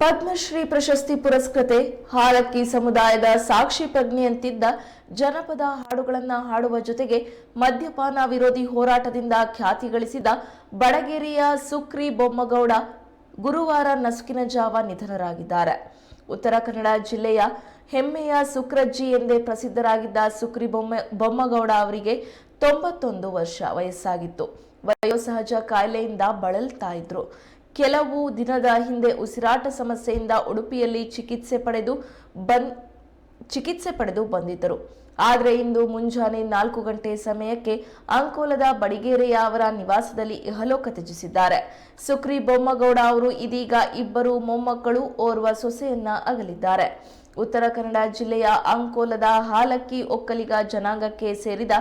ಪದ್ಮಶ್ರೀ ಪ್ರಶಸ್ತಿ ಪುರಸ್ಕೃತೆ, ಹಾಲಕ್ಕಿ ಸಮುದಾಯದ ಸಾಕ್ಷಿ ಪ್ರಜ್ಞೆಯಂತಿದ್ದ ಜನಪದ ಹಾಡುಗಳನ್ನು ಹಾಡುವ ಜೊತೆಗೆ ಮದ್ಯಪಾನ ವಿರೋಧಿ ಹೋರಾಟದಿಂದ ಖ್ಯಾತಿ ಗಳಿಸಿದ ಬಡಗೇರಿಯ ಸುಕ್ರಿ ಬೊಮ್ಮಗೌಡ ಗುರುವಾರ ನಸುಕಿನ ಜಾವ ನಿಧನರಾಗಿದ್ದಾರೆ. ಉತ್ತರ ಕನ್ನಡ ಜಿಲ್ಲೆಯ ಹೆಮ್ಮೆಯ ಸುಕ್ರಜ್ಜಿ ಎಂದೇ ಪ್ರಸಿದ್ಧರಾಗಿದ್ದ ಸುಕ್ರಿ ಬೊಮ್ಮ, ಬೊಮ್ಮಗೌಡ ಅವರಿಗೆ ತೊಂಬತ್ತೊಂದು ವರ್ಷ ವಯಸ್ಸಾಗಿತ್ತು. ವಯೋಸಹಜ ಕಾಯಿಲೆಯಿಂದ ಬಳಲ್ತಾ ಇದ್ರು. ಕೆಲವು ದಿನದ ಹಿಂದೆ ಉಸಿರಾಟ ಸಮಸ್ಯೆಯಿಂದ ಉಡುಪಿಯಲ್ಲಿ ಚಿಕಿತ್ಸೆ ಪಡೆದು ಬಂದ್, ಚಿಕಿತ್ಸೆ ಪಡೆದು ಬಂದಿದ್ದರು. ಆದರೆ ಇಂದು ಮುಂಜಾನೆ ನಾಲ್ಕು ಗಂಟೆ ಸಮಯಕ್ಕೆ ಅಂಕೋಲದ ಬಡಿಗೇರೆಯ ಅವರ ನಿವಾಸದಲ್ಲಿ ಇಹಲೋಕ ತ್ಯಜಿಸಿದ್ದಾರೆ. ಸುಕ್ರಿ ಬೊಮ್ಮಗೌಡ ಅವರು ಇದೀಗ ಇಬ್ಬರು ಮೊಮ್ಮಕ್ಕಳು ಓರ್ವ ಸೊಸೆಯನ್ನ ಅಗಲಿದ್ದಾರೆ. ಉತ್ತರ ಕನ್ನಡ ಜಿಲ್ಲೆಯ ಅಂಕೋಲದ ಹಾಲಕ್ಕಿ ಒಕ್ಕಲಿಗ ಜನಾಂಗಕ್ಕೆ ಸೇರಿದ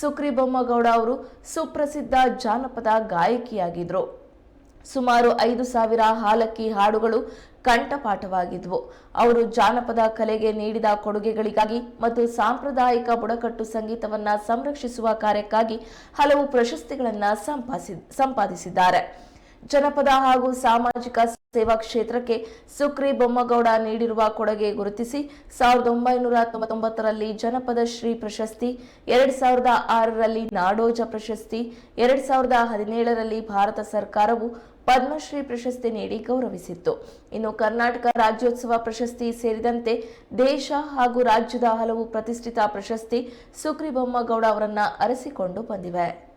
ಸುಕ್ರಿ ಬೊಮ್ಮಗೌಡ ಅವರು ಸುಪ್ರಸಿದ್ಧ ಜಾನಪದ ಗಾಯಕಿಯಾಗಿದ್ರು. ಸುಮಾರು ಐದು ಸಾವಿರ ಹಾಲಕ್ಕಿ ಹಾಡುಗಳು ಕಂಠಪಾಠವಾಗಿದ್ವು. ಅವರು ಜಾನಪದ ಕಲೆಗೆ ನೀಡಿದ ಕೊಡುಗೆಗಳಿಗಾಗಿ ಮತ್ತು ಸಾಂಪ್ರದಾಯಿಕ ಬುಡಕಟ್ಟು ಸಂಗೀತವನ್ನ ಸಂರಕ್ಷಿಸುವ ಕಾರ್ಯಕ್ಕಾಗಿ ಹಲವು ಪ್ರಶಸ್ತಿಗಳನ್ನ ಸಂಪಾದಿಸಿ ಸಂಪಾದಿಸಿದ್ದಾರೆ. ಜನಪದ ಹಾಗೂ ಸಾಮಾಜಿಕ ಸೇವಾ ಕ್ಷೇತ್ರಕ್ಕೆ ಸುಕ್ರಿ ಬೊಮ್ಮಗೌಡ ನೀಡಿರುವ ಕೊಡುಗೆ ಗುರುತಿಸಿ ಸಾವಿರದ ಒಂಬೈನೂರ ತೊಂಬತ್ತೊಂಬತ್ತರಲ್ಲಿ ಜನಪದ ಶ್ರೀ ಪ್ರಶಸ್ತಿ, ಎರಡ್ ಸಾವಿರದ ಆರರಲ್ಲಿ ನಾಡೋಜ ಪ್ರಶಸ್ತಿ, ಎರಡ್ ಸಾವಿರದ ಹದಿನೇಳರಲ್ಲಿ ಭಾರತ ಸರ್ಕಾರವು ಪದ್ಮಶ್ರೀ ಪ್ರಶಸ್ತಿ ನೀಡಿ ಗೌರವಿಸಿತ್ತು. ಇನ್ನು ಕರ್ನಾಟಕ ರಾಜ್ಯೋತ್ಸವ ಪ್ರಶಸ್ತಿ ಸೇರಿದಂತೆ ದೇಶ ಹಾಗೂ ರಾಜ್ಯದ ಹಲವು ಪ್ರತಿಷ್ಠಿತ ಪ್ರಶಸ್ತಿ ಸುಗ್ರೀಬೊಮ್ಮಗೌಡ ಅವರನ್ನು ಅರಸಿಕೊಂಡು ಬಂದಿವೆ.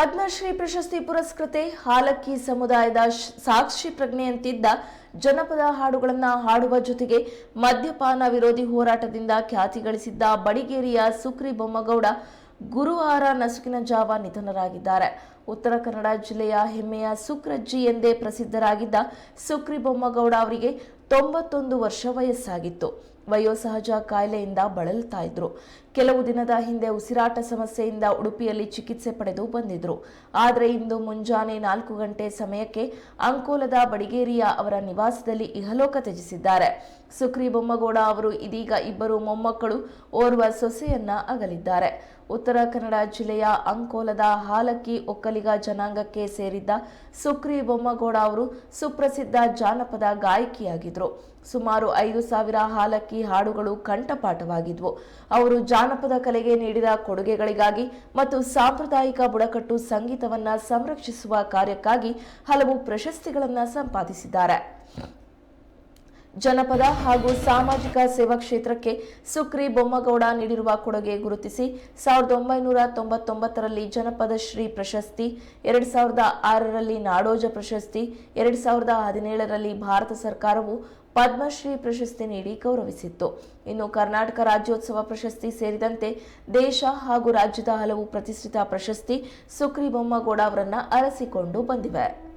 ಪದ್ಮಶ್ರೀ ಪ್ರಶಸ್ತಿ ಪುರಸ್ಕೃತೆ, ಹಾಲಕ್ಕಿ ಸಮುದಾಯದ ಸಾಕ್ಷಿ ಪ್ರಜ್ಞೆಯಂತಿದ್ದ ಜನಪದ ಹಾಡುಗಳನ್ನ ಹಾಡುವ ಜೊತೆಗೆ ಮದ್ಯಪಾನ ವಿರೋಧಿ ಹೋರಾಟದಿಂದ ಖ್ಯಾತಿ ಗಳಿಸಿದ್ದ ಬಡಿಗೇರಿಯ ಸುಕ್ರಿ ಬೊಮ್ಮಗೌಡ ಗುರುವಾರ ನಸುಕಿನ ಜಾವ ನಿಧನರಾಗಿದ್ದಾರೆ. ಉತ್ತರ ಕನ್ನಡ ಜಿಲ್ಲೆಯ ಹೆಮ್ಮೆಯ ಸುಕ್ರಜ್ಜಿ ಎಂದೇ ಪ್ರಸಿದ್ಧರಾಗಿದ್ದ ಸುಕ್ರಿ ಬೊಮ್ಮಗೌಡ ಅವರಿಗೆ ತೊಂಬತ್ತೊಂದು ವರ್ಷ ವಯಸ್ಸಾಗಿತ್ತು. ವಯೋಸಹಜ ಕಾಯಿಲೆಯಿಂದ ಬಳಲ್ತಾ ಇದ್ರು. ಕೆಲವು ದಿನದ ಹಿಂದೆ ಉಸಿರಾಟ ಸಮಸ್ಯೆಯಿಂದ ಉಡುಪಿಯಲ್ಲಿ ಚಿಕಿತ್ಸೆ ಪಡೆದು ಬಂದಿದ್ರು. ಆದರೆ ಇಂದು ಮುಂಜಾನೆ ನಾಲ್ಕು ಗಂಟೆ ಸಮಯಕ್ಕೆ ಅಂಕೋಲದ ಬಡಿಗೇರಿಯ ಅವರ ನಿವಾಸದಲ್ಲಿ ಇಹಲೋಕ ತ್ಯಜಿಸಿದ್ದಾರೆ. ಸುಕ್ರಿ ಬೊಮ್ಮಗೌಡ ಅವರು ಇದೀಗ ಇಬ್ಬರು ಮೊಮ್ಮಕ್ಕಳು ಓರ್ವ ಸೊಸೆಯನ್ನ ಅಗಲಿದ್ದಾರೆ. ಉತ್ತರ ಕನ್ನಡ ಜಿಲ್ಲೆಯ ಅಂಕೋಲದ ಹಾಲಕ್ಕಿ ಒಕ್ಕಲಿಗ ಜನಾಂಗಕ್ಕೆ ಸೇರಿದ್ದ ಸುಕ್ರಿ ಬೊಮ್ಮಗೌಡ ಅವರು ಸುಪ್ರಸಿದ್ಧ ಜಾನಪದ ಗಾಯಕಿಯಾಗಿದ್ರು. ಸುಮಾರು ಐದು ಸಾವಿರ ಹಾಲಕ್ಕಿ ಹಾಡುಗಳು ಕಂಠಪಾಠವಾಗಿದ್ವು. ಅವರು ಜಾನಪದ ಕಲೆಗೆ ನೀಡಿದ ಕೊಡುಗೆಗಳಿಗಾಗಿ ಮತ್ತು ಸಾಂಪ್ರದಾಯಿಕ ಬುಡಕಟ್ಟು ಸಂಗೀತವನ್ನ ಸಂರಕ್ಷಿಸುವ ಕಾರ್ಯಕ್ಕಾಗಿ ಹಲವು ಪ್ರಶಸ್ತಿಗಳನ್ನು ಸಂಪಾದಿಸಿದ್ದಾರೆ. ಜನಪದ ಹಾಗೂ ಸಾಮಾಜಿಕ ಸೇವಾ ಕ್ಷೇತ್ರಕ್ಕೆ ಸುಕ್ರಿ ಬೊಮ್ಮಗೌಡ ನೀಡಿರುವ ಕೊಡುಗೆ ಗುರುತಿಸಿ ಸಾವಿರದ ಒಂಬೈನೂರ ತೊಂಬತ್ತೊಂಬತ್ತರಲ್ಲಿ ಜನಪದ ಶ್ರೀ ಪ್ರಶಸ್ತಿ, ಎರಡ್ ಸಾವಿರದ ಆರರಲ್ಲಿ ನಾಡೋಜ ಪ್ರಶಸ್ತಿ, ಎರಡ್ ಸಾವಿರದ ಹದಿನೇಳರಲ್ಲಿ ಭಾರತ ಸರ್ಕಾರವು ಪದ್ಮಶ್ರೀ ಪ್ರಶಸ್ತಿ ನೀಡಿ ಗೌರವಿಸಿತ್ತು. ಇನ್ನು ಕರ್ನಾಟಕ ರಾಜ್ಯೋತ್ಸವ ಪ್ರಶಸ್ತಿ ಸೇರಿದಂತೆ ದೇಶ ಹಾಗೂ ರಾಜ್ಯದ ಹಲವು ಪ್ರತಿಷ್ಠಿತ ಪ್ರಶಸ್ತಿ ಸುಕ್ರಿ ಬೊಮ್ಮಗೌಡ ಅವರನ್ನ ಅರಸಿಕೊಂಡು ಬಂದಿವೆ.